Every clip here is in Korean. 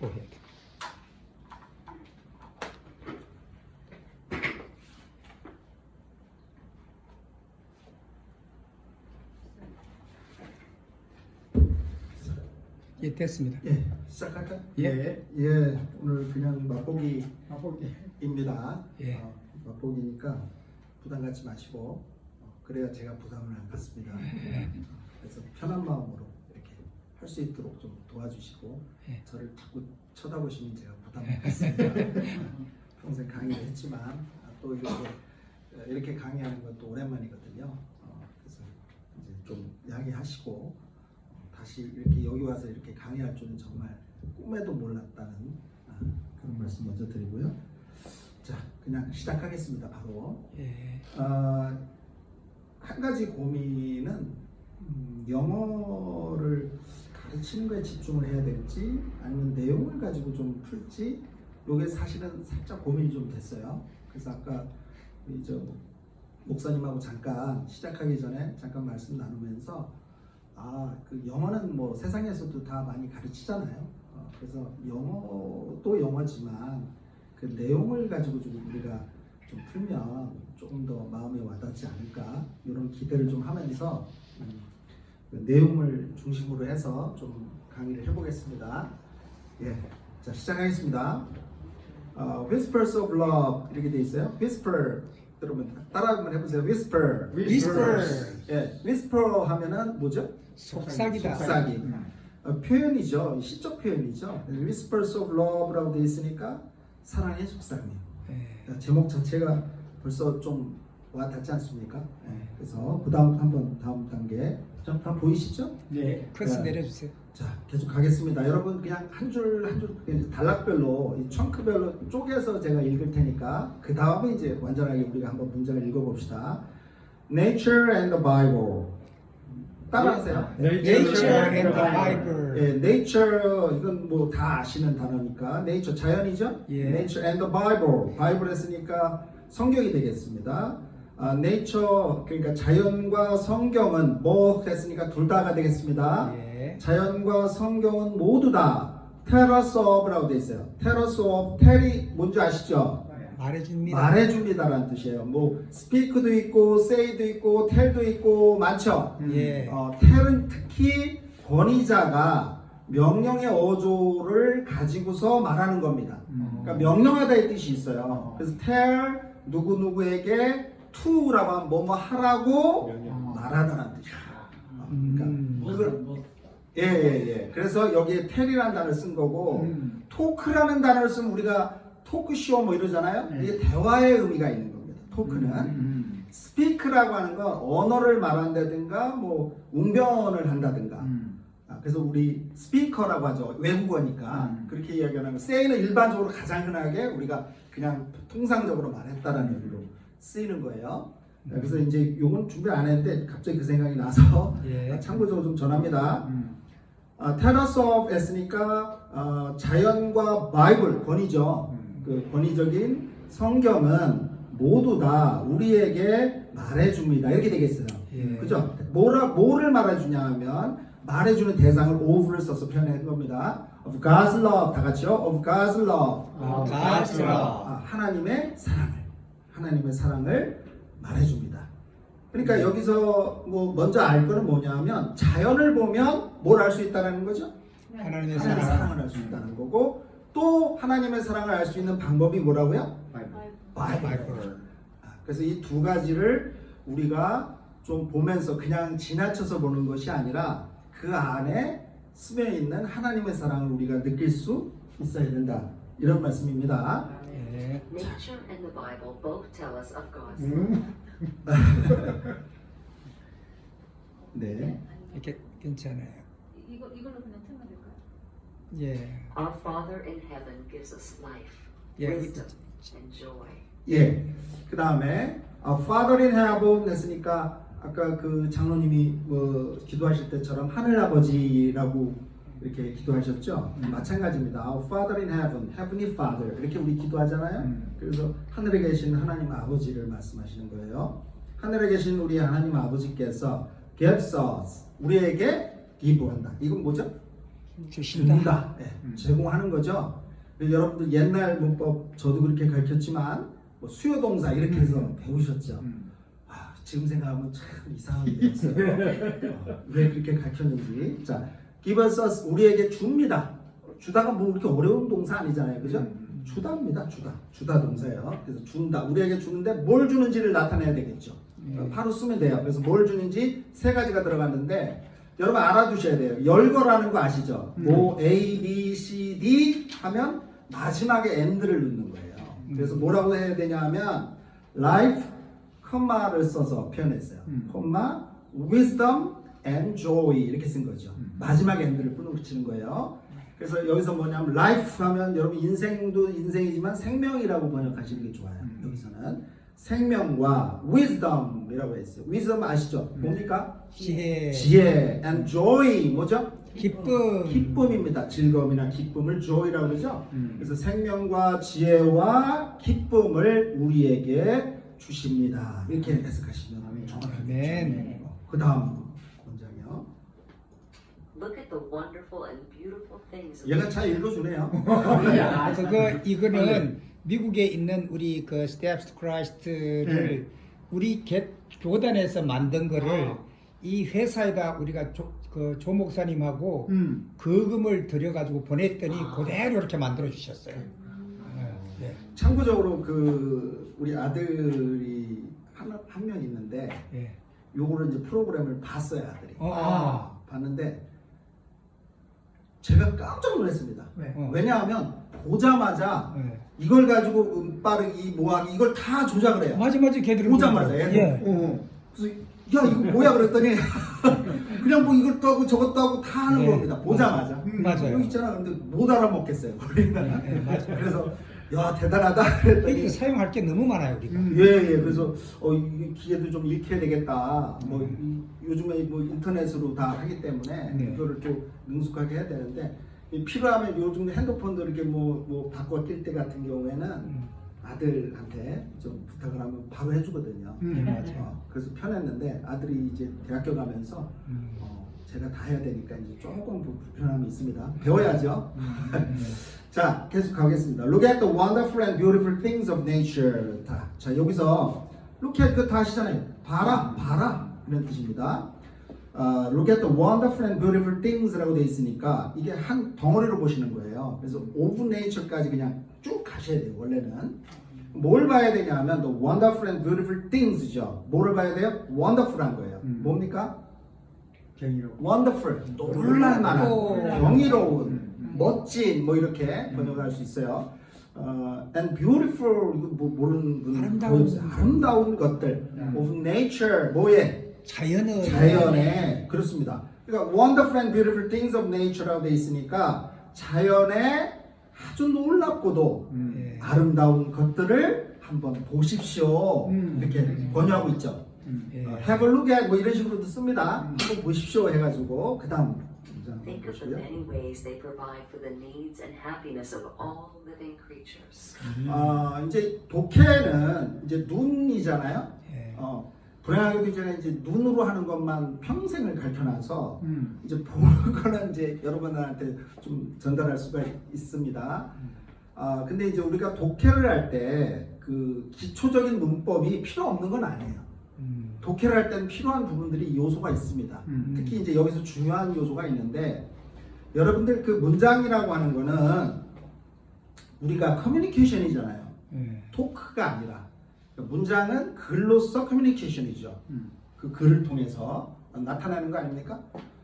고백. 예, 됐습니다. 예, 시작할까요? 예. 예, 오늘 그냥 맛보기입니다. 맛보기. 예. 어, 맛보기니까 부담 갖지 마시고 어, 그래야 제가 부담을 안 갖습니다. 예. 그래서 편한 마음으로 할 수 있도록 좀 도와주시고 예. 저를 자꾸 쳐다보시면 제가. 어, 평생 강의를 했지만 아, 또 이렇게 어, 이렇게 강의하는 것도 오랜만이거든요. 어, 그래서 이제 좀 양해하시고 어, 다시 이렇게 여기 와서 이렇게 강의할 줄은 정말 꿈에도 몰랐다는 아, 그런 말씀 먼저 드리고요. 자, 그냥 시작하겠습니다. 바로 예. 어, 한 가지 고민은 음, 영어를 가르치는 거에 집중을 해야 될지 아니면 내용을 가지고 좀 풀지 이게 사실은 살짝 고민이 좀 됐어요. 그래서 아까 이저 목사님하고 잠깐 시작하기 전에 잠깐 말씀 나누면서 아 그 영어는 뭐 세상에서도 다 많이 가르치잖아요. 어, 그래서 영어도 영어지만 그 내용을 가지고 좀 우리가 좀 풀면 조금 더 마음에 와닿지 않을까 이런 기대를 좀 하면서 음, 그 내용을 중심으로 해서 좀 강의를 해보겠습니다. 예, 자 시작하겠습니다. 어, Whispers of Love 이렇게 돼 있어요. Whisper 여러분 따라 한번 해보세요. Whisper. Whisper. 예, Whisper 하면은 뭐죠? 속삭이다. 속삭이. 어, 표현이죠. 시적 표현이죠. Whispers of Love라고 돼 있으니까 사랑의 속삭임. 예. 제목 자체가 벌써 좀 와 닿지 않습니까? 예, 그래서 그 다음 한번 다음 단계 자, 다 보이시죠? 네. 크로스 네. 내려주세요. 자 계속 가겠습니다. 여러분 그냥 한줄 한줄 단락별로 이 청크별로 쪼개서 제가 읽을 테니까 그 다음에 이제 완전하게 우리가 한번 문장을 읽어봅시다. Nature and the Bible 따라하세요. Nature and the Bible. 예, nature 이건 뭐 다 아시는 단어니까 nature 자연이죠. 예. nature and the Bible. 바이블 했으니까 성경이 되겠습니다. 아, nature 그러니까 자연과 성경은 both 했으니까 둘 다가 되겠습니다. 예. 자연과 성경은 모두 다 us of라고 돼 있어요. us of tell이 뭔지 아시죠? 말해줍니다. 말해줍니다라는 뜻이에요. 뭐 speak도 있고 say도 있고 tell도 있고 많죠. 예. 어, 텔은 특히 권위자가 명령의 어조를 가지고서 말하는 겁니다. 그러니까 명령하다의 뜻이 있어요. 그래서 텔 누구 누구에게 to라고 하면 뭐뭐 하라고 말하다는 뜻이에요. 어, 그러니까 음. 그걸 예 예 예. 그래서 여기에 텔이라는 단어를 쓴 거고 음. 토크라는 단어를 쓰면 우리가 토크쇼 뭐 이러잖아요. 이게 대화의 의미가 있는 겁니다. 토크는. 음. 스피크라고 하는 건 언어를 말한다든가 뭐 웅변을 한다든가 아, 그래서 우리 스피커라고 하죠 외국어니까 음. 그렇게 이야기하는 거 세이는 일반적으로 가장 흔하게 우리가 그냥 통상적으로 말했다라는 의미로 쓰이는 거예요 네, 그래서 이제 요건 준비 안 했는데 갑자기 그 생각이 나서 예. 아, 참고적으로 좀 전합니다 음. 아, 테라스 오브 했으니까 어, 자연과 바이블 권위죠. 음. 그 권위적인 성경은 모두 다 우리에게 말해줍니다. 이렇게 되겠어요. 예. 그죠? 뭐라 뭐를 말해주냐 하면 말해주는 대상을 of를 써서 표현한 겁니다. of God's love 다 같이요. of God's love. Of God's love. 아, 하나님의 사랑을 하나님의 사랑을 말해줍니다. 그러니까 음. 여기서 뭐 먼저 알 거는 뭐냐면 자연을 보면 뭘 알 수 있다는 거죠? 하나님의 하나님의 사랑. 사랑을 알 수 있다는 거고 또 하나님의 사랑을 알 수 있는 방법이 뭐라고요? 바이블. 바이블. 아, 그래서 이 두 가지를 우리가 좀 보면서 그냥 지나쳐서 보는 것이 아니라 그 안에 스며 있는 하나님의 사랑을 우리가 느낄 수 있어야 된다. 이런 말씀입니다. 예. Nature and the Bible both tell us of God's 음. 네. 이렇게 괜찮아요. 이거 이걸로 그냥 틀면 될까요? 예. Our Father in heaven gives us life, 예. wisdom, and joy. 예. 그 다음에 어, Father in Heaven 했으니까 아까 그 장로님이 뭐 기도하실 때처럼 하늘 아버지라고 이렇게 기도하셨죠. 마찬가지입니다. Our Father in Heaven, Heavenly Father 이렇게 우리 기도하잖아요. 음. 그래서 하늘에 계신 하나님 아버지를 말씀하시는 거예요. 하늘에 계신 우리 하나님 아버지께서 gives us 우리에게 기부한다. 이건 뭐죠? 주신다. 줍니다. 예, 제공하는 거죠. 여러분들 옛날 문법 저도 그렇게 가르쳤지만 뭐 수요 동사 이렇게 해서 배우셨죠. 아, 지금 생각하면 참 이상한 일이었어요. 어, 왜 그렇게 가르쳤는지. 자, give us, us 우리에게 줍니다. 주다가 뭐 그렇게 어려운 동사 아니잖아요. 그죠? 주다입니다. 주다. 주다 동사예요. 그래서 준다. 우리에게 주는데 뭘 주는지를 나타내야 되겠죠. 어, 바로 쓰면 돼요. 그래서 뭘 주는지 세 가지가 들어갔는데 여러분 알아두셔야 돼요. 열거라는 거 아시죠? 뭐 A, B, C, D 하면 마지막에 and를 넣는 거예요. 그래서 뭐라고 해야 되냐 하면 life, 컴마를 써서 표현했어요. 컴마, wisdom and joy 이렇게 쓴 거죠. 마지막에 and를 붙이는 거예요. 그래서 여기서 뭐냐면 life 하면 여러분 인생도 인생이지만 생명이라고 번역하시는 게 좋아요. 여기서는 생명과 wisdom이라고 했어요. wisdom 아시죠? 뭡니까? 지혜, 지혜 and joy 뭐죠? 기쁨, 기쁨입니다. 즐거움이나 기쁨을 joy라고 그러죠. 그래서 생명과 지혜와 기쁨을 우리에게 주십니다. 이렇게 해석하시면 정확하겠죠. 아멘. 그 다음 문장이요. Look at the wonderful and beautiful things 얘가 잘 읽어주네요. 그거 이거는 미국에 있는 우리 그 스텝스 투 크라이스트를 우리 개, 교단에서 만든 거를 이 회사에다 우리가 조, 그 조목사님하고 음. 거금을 들여가지고 보냈더니 그대로 이렇게 만들어 주셨어요. 네. 참고적으로 그 우리 아들이 한한명 있는데 예. 요거를 이제 프로그램을 봤어요 아들이. 어, 아. 봤는데 제가 깜짝 놀랐습니다. 어. 왜냐하면 보자마자 예. 이걸 가지고 음 빠르기 뭐하기 이걸 다 조작을 해요. 맞아 맞아 걔들은 보자마자 그런 얘. 거예요. 어. 그래서 야 이거 뭐야 그랬더니 그냥 뭐 이것도 하고 저것도 하고 다 하는 네. 겁니다. 보자마자. 음, 맞아요. 여기 있잖아. 근데 못 알아먹겠어요. 우리가. 예, 예, 맞아요. 그래서 야 대단하다 예. 그랬더니 사용할 게 너무 많아요 우리가. 예, 예. 그래서 어, 이 기계도 좀 익혀야 되겠다. 뭐 음. 이- 요즘에 뭐 인터넷으로 다 하기 때문에 네. 이거를 좀 능숙하게 해야 되는데 이 필요하면 요즘 핸드폰도 이렇게 뭐, 뭐 바꿔 낄때 같은 경우에는 음. 아들한테 좀 부탁을 하면 바로 해주거든요. 네, 맞아요. 어, 그래서 편했는데 아들이 이제 대학교 가면서 음. 어, 제가 다 해야 되니까 이제 조금 불- 불편함이 있습니다. 배워야죠. 자, 계속 가겠습니다. Look at the wonderful and beautiful things of nature. 다. 자, 여기서 look at 그다 하시잖아요. 봐라, 봐라 이런 뜻입니다. 아, look at the wonderful and beautiful things라고 돼 있으니까 이게 한 덩어리로 보시는 거예요. 그래서 of nature까지 그냥 쭉 가셔야 돼요. 원래는 뭘 봐야 되냐면 the wonderful and beautiful things죠. 뭐를 봐야 돼요? wonderful한 거예요. 뭡니까? Wonderful 놀랄만한 오. 경이로운 멋진 뭐 이렇게 번역할 수 있어요. 어, and beautiful 이거 뭐 모르는 분 아름다운. 없어요. 아름다운 것들 of nature 뭐에 자연은 자연에 그렇습니다. 그러니까 wonderful and beautiful things of nature라고 돼 있으니까 자연의 아주 놀랍고도 예. 아름다운 것들을 한번 보십시오. 이렇게 번역하고 있죠. 예. 어, have a look at 뭐 이런 식으로도 씁니다. 한번 보십시오 해가지고 그 다음 Think of the 보시고요. many ways they provide for the needs and happiness of all living creatures. 아 이제 독해는 이제 눈이잖아요. 예. 어, 불행하게도 이제 이제 눈으로 하는 것만 평생을 가르쳐놔서 이제 보는 거는 이제 여러분들한테 좀 전달할 수가 있습니다. 아 근데 이제 우리가 독해를 할 때 그 기초적인 문법이 필요 없는 건 아니에요. 음. 독해를 할 때는 필요한 부분들이 요소가 있습니다. 특히 이제 여기서 중요한 요소가 있는데 여러분들 그 문장이라고 하는 거는 우리가 커뮤니케이션이잖아요. 예. 토크가 아니라 그러니까 문장은 글로서 커뮤니케이션이죠. 그 글을 통해서 나타나는 거 아닙니까?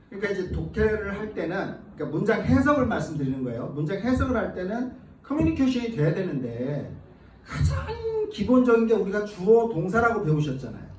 그러니까 이제 독해를 할 때는 그러니까 문장 해석을 말씀드리는 거예요. 문장 해석을 할 때는 커뮤니케이션이 돼야 되는데 가장 기본적인 게 우리가 주어 동사라고 배우셨잖아요.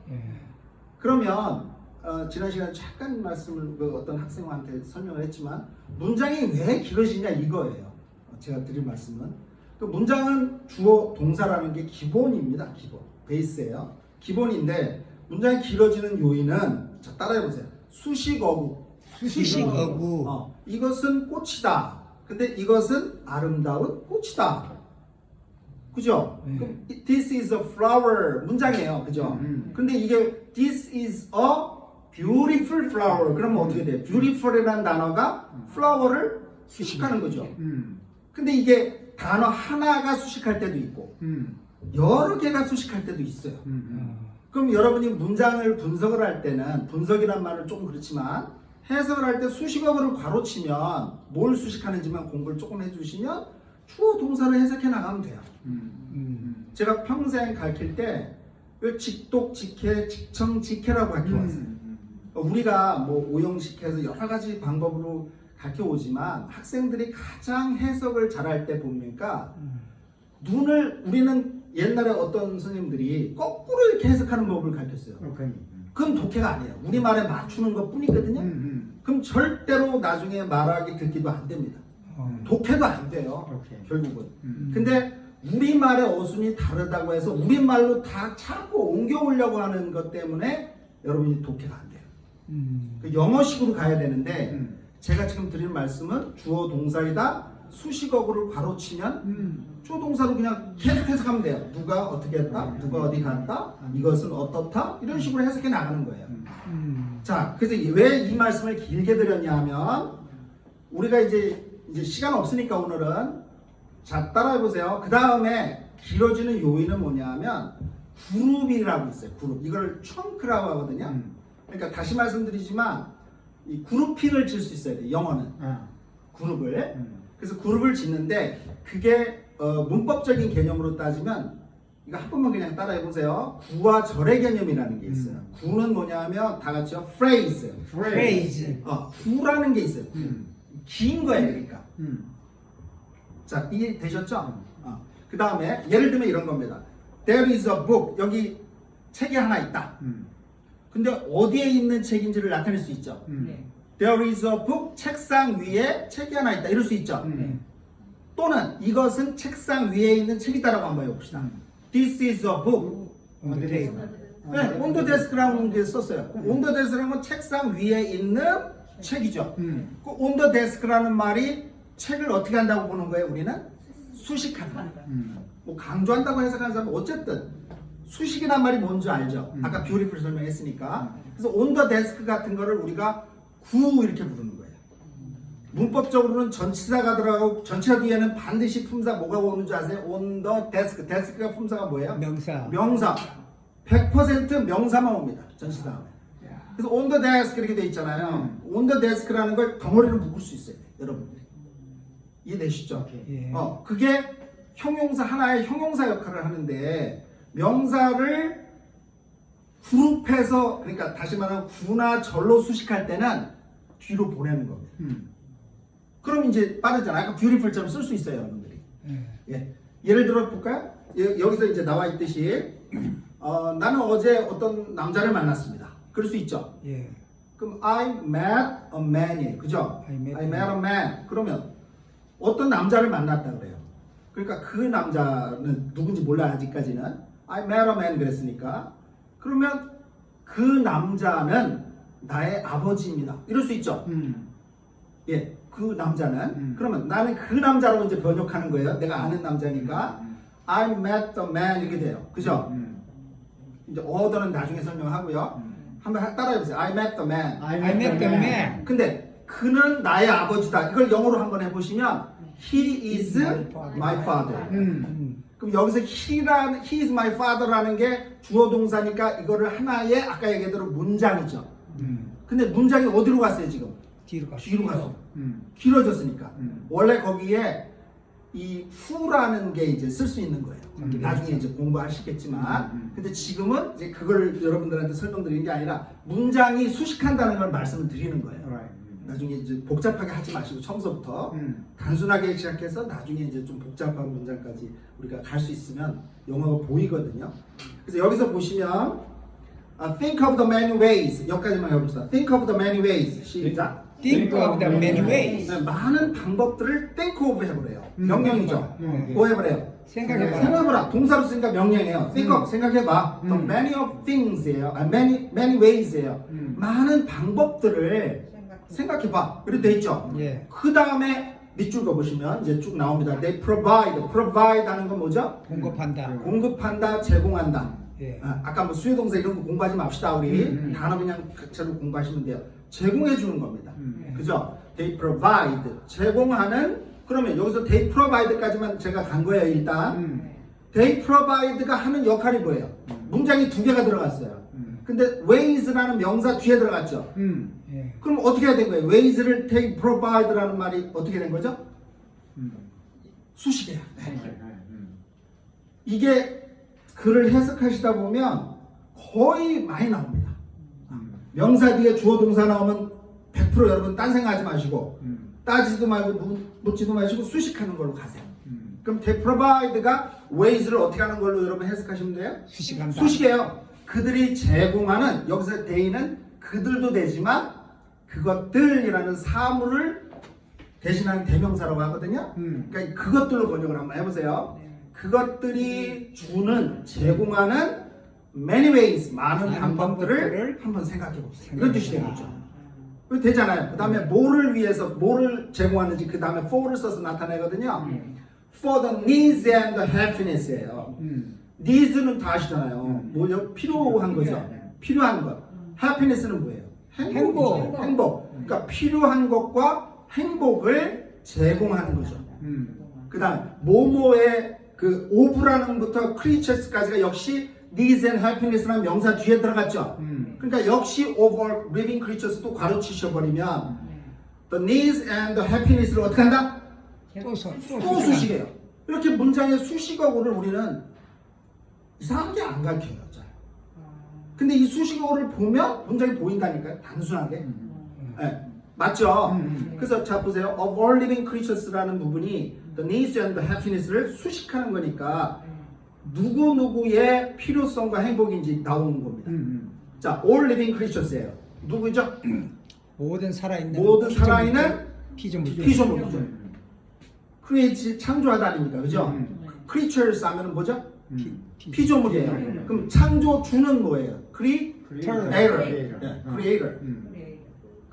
예. 그러면 어, 지난 시간에 잠깐 말씀을 그 어떤 학생한테 설명을 했지만 문장이 왜 길어지냐 이거예요. 어, 제가 드린 말씀은 그 문장은 주어 동사라는 게 기본입니다. 기본 베이스예요. 기본인데 문장이 길어지는 요인은 자 따라해 보세요. 수식어구. 수식어구. 어, 이것은 꽃이다. 근데 이것은 아름다운 꽃이다. 그죠? 네. 그럼 this is a flower 문장이에요. 그죠? 근데 이게 this is a beautiful flower. 그러면 어떻게 돼요? beautiful이라는 단어가 flower를 수식하는 거죠. 음. 근데 이게 단어 하나가 수식할 때도 있고 음. 여러 개가 수식할 때도 있어요. 음. 어, 그럼 여러분이 문장을 분석을 할 때는 분석이란 말은 조금 그렇지만 해석을 할 때 수식어를 괄호치면 뭘 수식하는지만 공부를 조금 해주시면 주어 동사를 해석해 나가면 돼요. 음. 음. 제가 평생 가르칠 때그 직독, 직해, 직청, 직해라고 가르쳐 왔어요. 음. 우리가 뭐 오형식해서 여러 가지 방법으로 가르쳐 오지만 학생들이 가장 해석을 잘할 때 보니까 음. 눈을 우리는 옛날에 어떤 선생님들이 거꾸로 이렇게 해석하는 법을 가르쳤어요. 오케이. 그건 독해가 아니에요. 우리말에 맞추는 것 뿐이거든요. 음. 그럼 절대로 나중에 말하기 듣기도 안 됩니다. 어. 독해도 안 돼요. 오케이. 결국은. 음. 근데 우리말의 어순이 다르다고 해서 우리말로 다 자꾸 옮겨오려고 하는 것 때문에 여러분이 독해가 안 돼요. 음. 그 영어식으로 가야 되는데 음. 제가 지금 드리는 말씀은 주어 동사이다 수식어구를 바로 치면 음. 주어 동사로 그냥 계속 해석하면 돼요. 누가 어떻게 했다, 누가 어디 갔다, 이것은 어떻다 이런 식으로 해석해 나가는 거예요. 음. 자, 그래서 왜 이 말씀을 길게 드렸냐면 우리가 이제 이제 시간 없으니까 오늘은 자 따라해 보세요. 그 다음에 길어지는 요인은 뭐냐면 그룹이라고 있어요. 그룹 이걸 청크라고 하거든요. 음. 그러니까 다시 말씀드리지만 이 그룹핑을 질수 있어야 돼. 영어는 아. 그룹을. 음. 그래서 그룹을 짓는데 그게 어, 문법적인 개념으로 따지면 이거 한 번만 그냥 따라해 보세요. 구와 절의 개념이라는 게 있어요. 구는 뭐냐면 다 같이요. phrase. phrase. 어, 구라는 게 있어요. 음. 긴 거예요, 그러니까. 음. 자, 이해 되셨죠? 어. 그 다음에 예를 들면 이런 겁니다. There is a book. 여기 책이 하나 있다. 음. 근데 어디에 있는 책인지를 나타낼 수 있죠. 음. 네. There is a book. 책상 위에 책이 하나 있다. 이럴 수 있죠. 음. 또는 이것은 책상 위에 있는 책이다라고 한번 해봅시다. 음. This is a book. On the table. 네, 온더 데스크라는 게 썼어요. 온더 데스크라는 건 책상 위에 있는 책이죠. 음. 그 온더 데스크라는 말이 책을 어떻게 한다고 보는 거예요? 우리는 수식한다. 음. 뭐 강조한다고 해석하는 사람은 어쨌든 수식이란 말이 뭔지 알죠. 음. 아까 뷰티풀 설명했으니까. 그래서 온더 데스크 같은 거를 우리가 구 이렇게 부르는 거예요. 문법적으로는 전치사가 들어가고 전치사 뒤에는 반드시 품사 뭐가 오는 줄 아세요? 온더 데스크. 데스크가 품사가 뭐예요? 명사. 명사. 100% 명사만 옵니다. 전치 다음에. 그래서 the desk 이렇게 돼 있잖아요. on the desk라는 걸 덩어리로 묶을 수 있어요. 여러분들 이. 이해되시죠? 예. 어, 그게 형용사 하나의 형용사 역할을 하는데 명사를 그룹해서 그러니까 다시 말하면 구나 절로 수식할 때는 뒤로 보내는 겁니다. 음. 그럼 이제 빠르잖아요. 아까 beautiful처럼 쓸 수 있어요, 여러분들이. 예. 예. 예를 들어 볼까요? 여- 여기서 이제 나와 있듯이 어, 나는 어제 어떤 남자를 만났습니다. 그럴 수 있죠. 예. 그럼 I met a man이에요. 그죠? I met a man. 그러면 어떤 남자를 만났다 그래요. 그러니까 그 남자는 누군지 몰라 아직까지는 I met a man 그랬으니까 그러면 그 남자는 나의 아버지입니다. 이럴 수 있죠. 음. 예, 그 남자는 음. 그러면 나는 그 남자로 이제 번역하는 거예요. 내가 아는 남자니까 I met the man 이렇게 돼요. 그죠? 음. 이제 어더는 나중에 설명하고요. 음. 한번 하- 따라해보세요. I met the man. I met the man. 근데 그는 나의 아버지다. 이걸 영어로 한번 해보시면 He is my father. 음. 음. 그럼 여기서 he라는 he is my father라는 게 주어 동사니까 이거를 하나의 아까 얘기했대로 문장이죠. 음. 근데 문장이 어디로 갔어요 지금? 뒤로 가. 뒤로 갔어. 음. 길어졌으니까. 음. 원래 거기에 이 후라는 게 이제 쓸 수 있는 거예요. 음. 나중에 이제 공부하시겠지만, 음, 음. 근데 지금은 이제 그걸 여러분들한테 설명드리는 게 아니라 문장이 수식한다는 걸 말씀을 드리는 거예요. Alright. 음. 나중에 이제 복잡하게 하지 마시고 처음부터 음. 단순하게 시작해서 나중에 이제 좀 복잡한 문장까지 우리가 갈 수 있으면 영어가 보이거든요. 그래서 여기서 보시면 아, think of the many ways 여기까지만 해봅시다. think of the many ways 시작. Think of the many ways. 네, 많은 방법들을 think of 해보래요. 음, 명령이죠. 음. 뭐 해보래요? 생각해봐. 생각해보라. 동사로 쓰니까 명령이에요. think of 생각해봐. 음. The many of things예요. 아, many many ways예요. 음. 많은 방법들을 생각해봐. 이렇게 돼 있죠. 예. 그 다음에 밑줄 그어보시면 이제 쭉 나옵니다. They provide. provide 하는 건 뭐죠? 공급한다. 공급한다, 제공한다. 예. 아, 아까 뭐 수요동사 이런 거 공부하지 맙시다. 우리 음, 음. 단어 그냥 각자로 공부하시면 돼요. 제공해 주는 겁니다. 음. 그죠? they provide 제공하는 그러면 여기서 they provide까지만 제가 간 거예요 일단 음. they provide가 하는 역할이 뭐예요? 문장이 두 개가 들어갔어요. 음. 근데 ways라는 명사 뒤에 들어갔죠. 음. 예. 그럼 어떻게 해야 된 거예요? ways를 they provide라는 말이 어떻게 된 거죠? 음. 수식이에요. 네. 이게 글을 해석하시다 보면 거의 많이 나옵니다. 명사 뒤에 주어 동사 나오면 100% 여러분 딴 생각하지 마시고 음. 따지도 말고 묻- 묻지도 마시고 수식하는 걸로 가세요. 음. 그럼 provide가 ways를 어떻게 하는 걸로 여러분 해석하시면 돼요? 수식한다. 수식이에요. 그들이 제공하는 여기서 they는 그들도 되지만 그것들이라는 사물을 대신하는 대명사라고 하거든요. 음. 그러니까 그것들로 번역을 한번 해보세요. 그것들이 주는 제공하는 many ways 많은 방법들을 한번 생각해 봅시다. 이런 뜻이. 되겠죠. 그 되잖아요. 그 다음에 뭐를 위해서 뭐를 제공하는지 그 다음에 for를 써서 나타내거든요. For the needs and the happiness예요. 음. Needs는 다 아시잖아요. 음. 뭐죠? 필요한 거죠. 필요한 것. happiness는 뭐예요? 행복이죠. 행복. 행복. 그러니까 필요한 것과 행복을 제공하는 거죠. 음. 그 다음 모모의 그 오브라는 부터 creatures까지가 역시 needs and happiness라는 명사 뒤에 들어갔죠. 음. 그러니까 역시 over living creatures도 가로치셔 버리면 the needs and the happiness를 어떻게 한다? 또, 서, 또, 또 수식해요. 이렇게 문장의 수식어구를 우리는 이상하게 안 가르쳐요. 잘. 근데 이 수식어를 보면 문장이 보인다니까요. 단순하게. 네, 맞죠? 음. 그래서 자 보세요. Of all living creatures라는 부분이 the needs and the happiness를 수식하는 거니까 누구 누구의 필요성과 행복인지 나오는 겁니다. 음. 자, all living creatures예요. 누구죠? 모든 살아있는 모든 살아있는 피조물들. 피조물이죠. create 창조하다 아닙니까? 그죠? 음. creatures 하면은 뭐죠? 피, 피, 피조물이 에요. 그럼 창조주는 뭐예요? 네, creator. 음.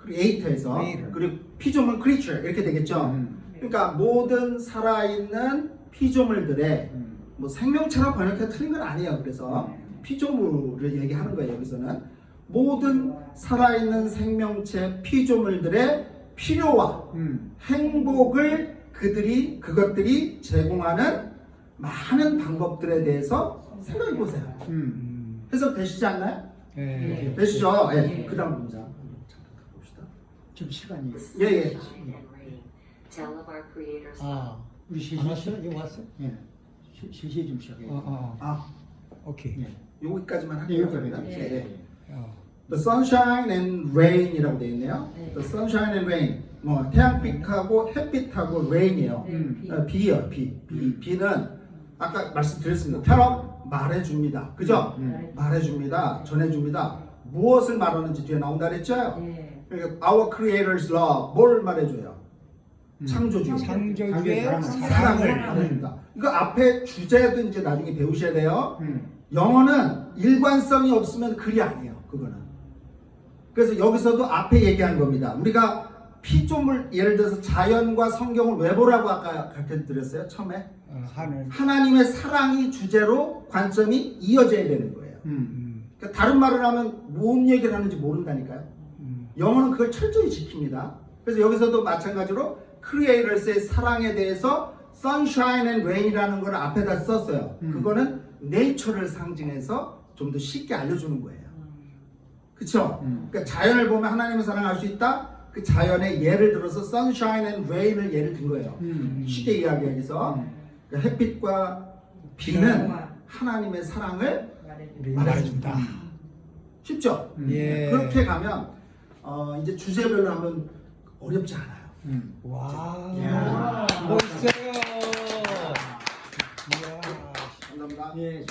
creator에서 Creator. 그리고 피조물 creature 이렇게 되겠죠. 음. 그러니까 모든 살아있는 피조물들의 음. 뭐 생명체로 번역해 틀린 건 아니에요. 그래서 음. 피조물을 얘기하는 거예요. 여기서는 모든 살아있는 생명체 피조물들의 필요와 음. 행복을 그들이 그것들이 제공하는 많은 방법들에 대해서 생각해 보세요. 음. 해석 되시지 않나요? 예. 되시죠? 예. 그 다음 문장 잠깐 봅시다. 좀 시간이. 예, 예. Tell of our Creator's 아, 우리 안 실시 왔어? 이거 왔어? 예. 실시해 좀 시작해. 어, 어, 어. 아, 오케이. 예. 여기까지만 예, 할게요. 여기까지. 그러면. 예. 예, 예. 어. The sunshine and rain이라고 되어 있네요. The sunshine and rain. 뭐 태양빛하고 햇빛하고 rain이에요. 음. 어, 비요, 비. 비. 비는 아까 말씀드렸습니다. term 말해줍니다. 그죠? 음. 말해줍니다. 전해줍니다. 무엇을 말하는지 뒤에 나온다 그랬죠? 그러니까 our creator's love 뭘 말해줘요? 창조주. 창조주의 사랑을. 사랑을 사랑을 말해준다. 이거 앞에 주제도 이제 나중에 배우셔야 돼요. 음. 영어는 일관성이 없으면 글이 아니에요. 그거는. 그래서 여기서도 앞에 얘기한 겁니다. 우리가 피조물 예를 들어서 자연과 성경을 왜 보라고 아까 가르쳐 드렸어요. 처음에 어, 하늘. 하나님의 사랑이 주제로 관점이 이어져야 되는 거예요. 음. 음. 그러니까 다른 말을 하면 뭔 얘기를 하는지 모른다니까요. 음. 영어는 그걸 철저히 지킵니다. 그래서 여기서도 마찬가지로 크리에이터스의 사랑에 대해서 sunshine and rain이라는 걸 앞에다 썼어요. 음. 그거는 네이처를 상징해서 좀 더 쉽게 알려주는 거예요. 그렇죠? 음. 그러니까 자연을 보면 하나님의 사랑을 알수 있다. 그 자연의 예를 들어서 sunshine and rain을 예를 든 거예요. 음. 쉽게 이야기하기 위해서 그러니까 햇빛과 비는 하나님의 사랑을 말해준다. 음. 쉽죠? 음. 예, 예. 그렇게 가면 어, 이제 주제별로 하면 어렵지 않아요. 음. 와. 야. 멋있어요. 이야. 감사합니다. 예.